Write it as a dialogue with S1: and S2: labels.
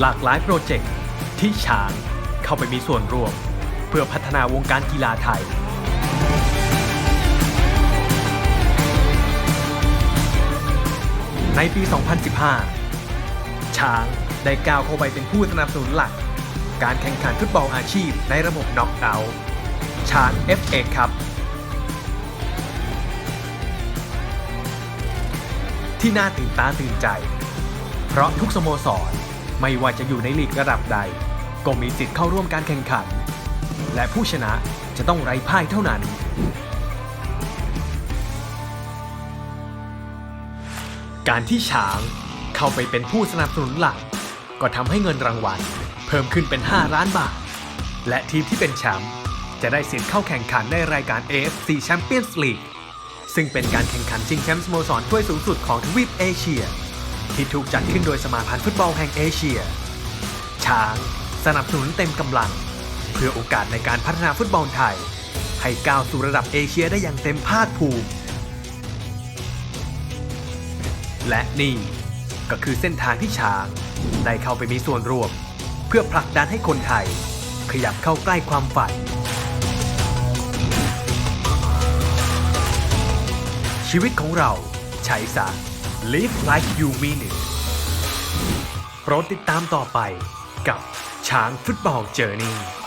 S1: หลากหลายโปรเจกต์ที่ช้างเข้าไปมีส่วนร่วม เพื่อพัฒนาวงการกีฬาไทย ในปี 2015 ช้างได้ก้าวเข้าไปเป็นผู้สนับสนุนหลัก การแข่งขันฟุตบอลอาชีพในระบบน็อกเอาท์ช้าง FA ครับ ที่น่าตื่นตาตื่นใจ เพราะทุกสโมสร ไม่ว่าจะอยู่ในลีกระดับใด ก็มีสิทธิ์เข้าร่วมการแข่งขัน และผู้ชนะจะต้องไร้พ่ายเท่านั้น การที่ช้างเข้าไปเป็นผู้สนับสนุนหลัก ก็ทำให้เงินรางวัล เพิ่มขึ้นเป็น 5 ล้านบาท และทีมที่เป็นแชมป์จะได้สิทธิ์เข้าแข่งขันในรายการ AFC Champions League ซึ่งเป็นการแข่งขันชิงแชมป์สโมสรถ้วยสูงสุดของทวีปเอเชีย ที่ถูกจัดขึ้นโดยสมาพันธ์ฟุตบอลแห่งเอเชีย ช้างสนับสนุนเต็มกำลัง เพื่อโอกาสในการพัฒนาฟุตบอลไทย ให้ก้าวสู่ระดับเอเชียได้อย่างเต็มภาคภูมิ และนี่ก็คือเส้นทางที่ช้างได้เข้าไปมีส่วนร่วม เพื่อผลักดันให้คนไทย ขยับเข้าใกล้ความฝัน ชีวิตของเราใช้ซะ Live like you mean it โปรดติดตามต่อไปกับช้างฟุตบอลเจอร์นี่